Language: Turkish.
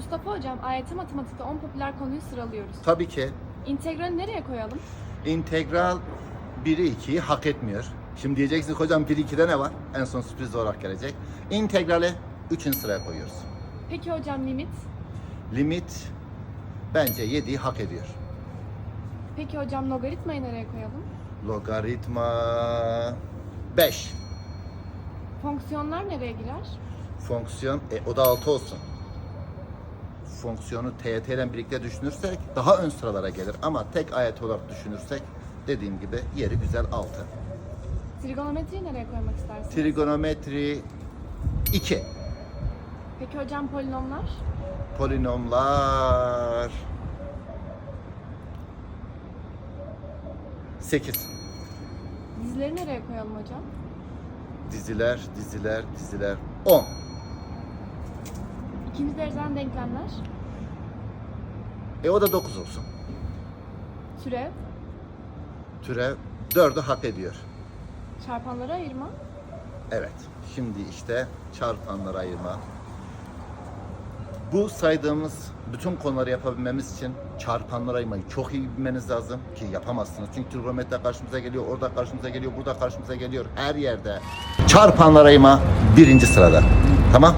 Mustafa Hocam, AYT Matematik'te 10 popüler konuyu sıralıyoruz. Tabii ki İntegrali nereye koyalım? integral 1'i 2'yi hak etmiyor. Şimdi diyeceksiniz hocam 1 2'de ne var? En son sürpriz olarak gelecek. İntegrali 3. sıraya koyuyoruz. Peki hocam limit? Limit bence 7'yi hak ediyor. Peki hocam logaritmayı nereye koyalım? Logaritma 5. Fonksiyonlar nereye girer? Fonksiyon e, o da 6 olsun. Fonksiyonu TYT ile birlikte düşünürsek daha ön sıralara gelir ama tek ayet olarak düşünürsek dediğim gibi yeri güzel 6. Trigonometriyi nereye koymak istersiniz? Trigonometri 2. Peki hocam polinomlar? Polinomlar 8. Dizileri nereye koyalım hocam? Diziler, diziler, diziler 10. İkinci dereceden denklemler? E o da 9 olsun. Türev? Türev 4'ü hak ediyor. Çarpanları ayırma? Evet. Şimdi işte çarpanlara ayırma. Bu saydığımız bütün konuları yapabilmemiz için çarpanlara ayırmayı çok iyi bilmeniz lazım ki yapamazsınız. Çünkü trigonometre karşımıza geliyor, orada karşımıza geliyor, burada karşımıza geliyor. Her yerde çarpanlara ayırma birinci sırada. Tamam?